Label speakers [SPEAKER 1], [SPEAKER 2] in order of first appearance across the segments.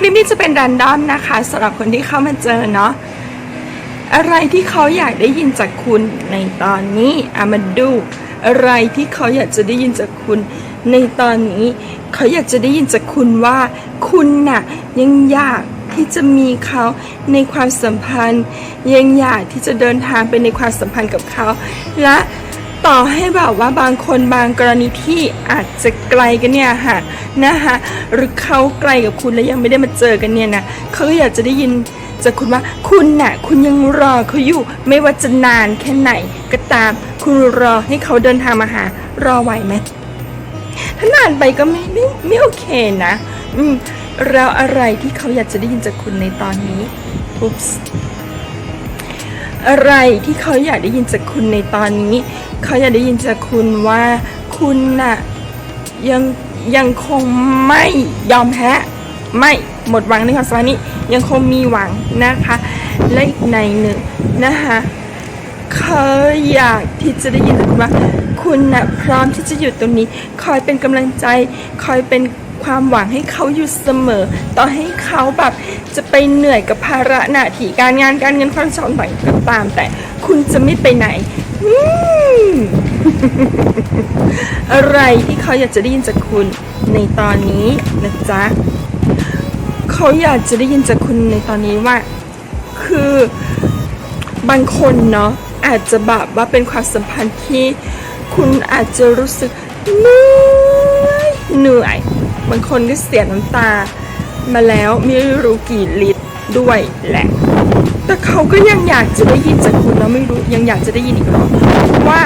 [SPEAKER 1] คลิปนี้จะเป็นรันดอมนะคะสำหรับคนที่เข้ามาเจอเนาะอะไรที่เขาอยากได้ยินจากคุณในตอนนี้อามาดู อะไรที่เขาอยากจะได้ยินจากคุณในตอนนี้ เขาอยากจะได้ยินจากคุณว่าคุณน่ะยังอยากที่จะมีเขาในความสัมพันธ์ ยังอยากที่จะเดินทางไปในความสัมพันธ์กับเขา และ ต่อให้แบบว่าบางคนบางกรณีที่อาจจะไกลกันเนี่ยค่ะนะคะหรือเขาไกลกับคุณแล้วยังไม่ได้มาเจอกันเนี่ยนะเขาอยากจะได้ยินจากคุณว่าคุณน่ะคุณยังรอเขาอยู่ ไม่ว่าจะนานแค่ไหนก็ตาม คุณรอให้เขาเดินทางมาหารอไหวไหมถ้านานไปก็ไม่ไม่ไม่โอเคนะ อืมแล้วอะไรที่เขาอยากจะได้ยินจากคุณในตอนนี้อุ๊บ อะไรที่เขาอยากได้ยินจากคุณในตอนนี้ เขาอยากได้ยินจากคุณว่าคุณน่ะยังยังคงไม่ยอมแพ้ไม่หมดหวังในความสัมพันธ์นี้ยังคงมีหวังนะคะและอีกในหนึ่งนะคะเขาอยากที่จะได้ยินจากคุณว่าคุณนะพร้อมที่จะอยู่ตรงนี้ คอยเป็นกำลังใจ คอยเป็น ความหวังให้เขาอยู่เสมอ ต่อให้เขาแบบจะไปเหนื่อยกับภาระหน้าที่การงานการเงินความสำเร็จก็ตาม แต่คุณจะไม่ไปไหนอืมอะไรที่เขาอยากจะได้ยินจากคุณในตอนนี้นะจ๊ะเขาอยากจะได้ยินจากคุณในตอนนี้ว่า คือบางคนเนาะอาจจะแบบว่าเป็นความสัมพันธ์ที่คุณอาจจะรู้สึกเหนื่อยเหนื่อย บางคนก็เสียน้ำตา มาแล้วไม่รู้กี่ลิตรด้วยแหละ แต่เขาก็ยังอยากจะได้ยินจากคุณแล้วไม่รู้ยังอยากจะได้ยินอีกหรอว่า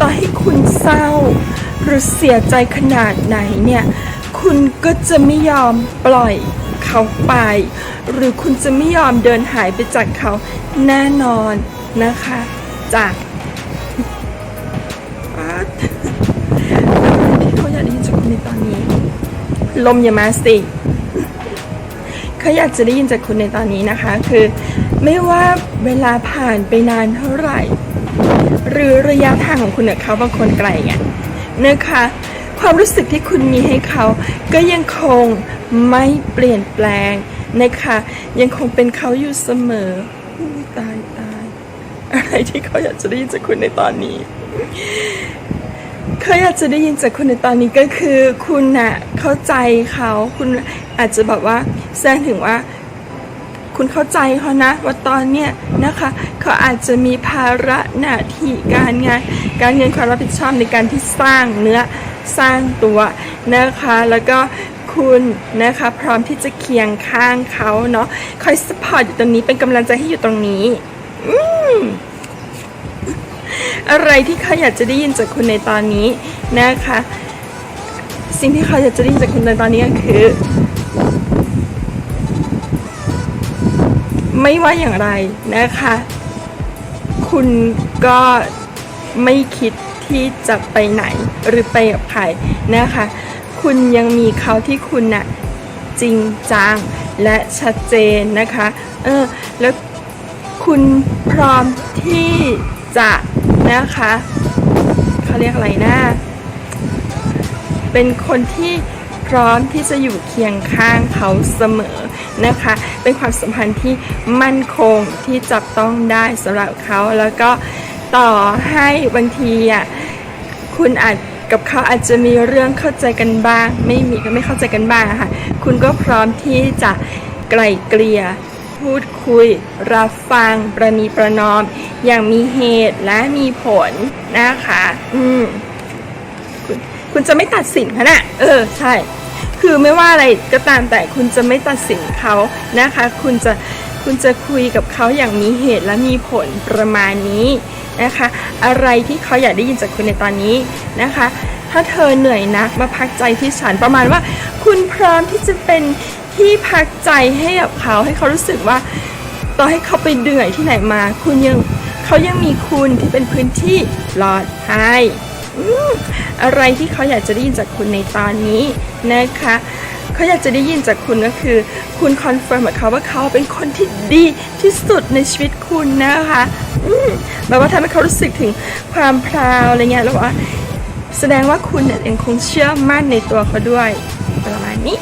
[SPEAKER 1] ต่อให้คุณเศร้า หรือเสียใจขนาดไหนเนี่ย คุณก็จะไม่ยอมปล่อยเขาไป หรือคุณจะไม่ยอมเดินหายไปจากเขาแน่นอนนะคะจากที่เขาอยากได้ยินจากคุณในตอนนี้ ลมอย่ามาสิเขาอยากจะได้ยินจากคุณในตอนนี้นะคะ คือไม่ว่าเวลาผ่านไปนานเท่าไหร่ หรือระยะทางของคุณกับเขาบางคนไกลไงนะคะ ความรู้สึกที่คุณมีให้เขาก็ยังคงไม่เปลี่ยนแปลงนะคะ ยังคงเป็นเขาอยู่เสมอตายตายอะไรที่เขาอยากจะได้ยินจากคุณในตอนนี้ เขาอยากจะได้ยินจากคุณในตอนนี้ก็คือ คุณน่ะเข้าใจเขาคุณอาจจะแบบว่าแสดงถึงว่า คุณเข้าใจเขานะ ว่าตอนเนี้ยนะคะเขาอาจจะมีภาระหน้าที่การงาน การเงินความรับผิดชอบในการที่สร้างเนื้อสร้างตัวนะคะ แล้วก็คุณนะคะพร้อมที่จะเคียงข้างเขาเนาะคอยสปอร์ตอยู่ตรงนี้เป็นกำลังใจให้อยู่ตรงนี้ อืม อะไรที่เขาอยากจะได้ยินจากคุณในตอนนี้นะคะ สิ่งที่เขาอยากจะได้ยินจากคุณในตอนนี้ก็คือ ไม่ว่าอย่างไรนะคะ คุณก็ไม่คิดที่จะไปไหนหรือไปกับใครนะคะ คุณยังมีเขาที่คุณน่ะจริงจังและชัดเจนนะคะ เออ แล้วคุณพร้อมที่จะ นะคะเขาเรียกอะไรนะ เป็นคนที่พร้อมที่จะอยู่เคียงข้างเขาเสมอนะคะ เป็นความสัมพันธ์ที่มั่นคงที่จับต้องได้สำหรับเขาแล้วก็ต่อให้บางทีอะคุณอาจกับเขาอาจจะมีเรื่องเข้าใจกันบ้าง ไม่มีก็ไม่เข้าใจกันบ้างะค่ะ คุณก็พร้อมที่จะไกล่เกลี่ย พูดคุย รับฟัง ประนีประนอม อย่างมีเหตุและมีผลนะคะ อืมคุณคุณจะไม่ตัดสินเขาน่ะเออ ใช่ คือไม่ว่าอะไรก็ตามแต่คุณจะไม่ตัดสินเขานะคะ คุณจะคุณจะคุยกับเขาอย่างมีเหตุและมีผลประมาณนี้นะคะ อะไรที่เขาอยากได้ยินจากคุณในตอนนี้นะคะ ถ้าเธอเหนื่อยนักมาพักใจที่ฉันประมาณว่า คุณพร้อมที่จะเป็น ที่พักใจให้กับเขาให้เขารู้สึกว่าต่อให้เขาไปเหนื่อยที่ไหนมา คุณยังเขายังมีคุณที่เป็นพื้นที่ปลอดภัยอะไรที่เขาอยากจะได้ยินจากคุณในตอนนี้นะคะเขาอยากจะได้ยินจากคุณก็คือ คุณคอนเฟิร์มกับเขาว่าเขาเป็นคนที่ดีที่สุดในชีวิตคุณนะคะแบบว่าทำให้เขารู้สึกถึงความพราวอะไรเงี้ยแล้วว่าแสดงว่าคุณเนี่ยยังคงเชื่อมั่นในตัวเขาด้วยประมาณนี้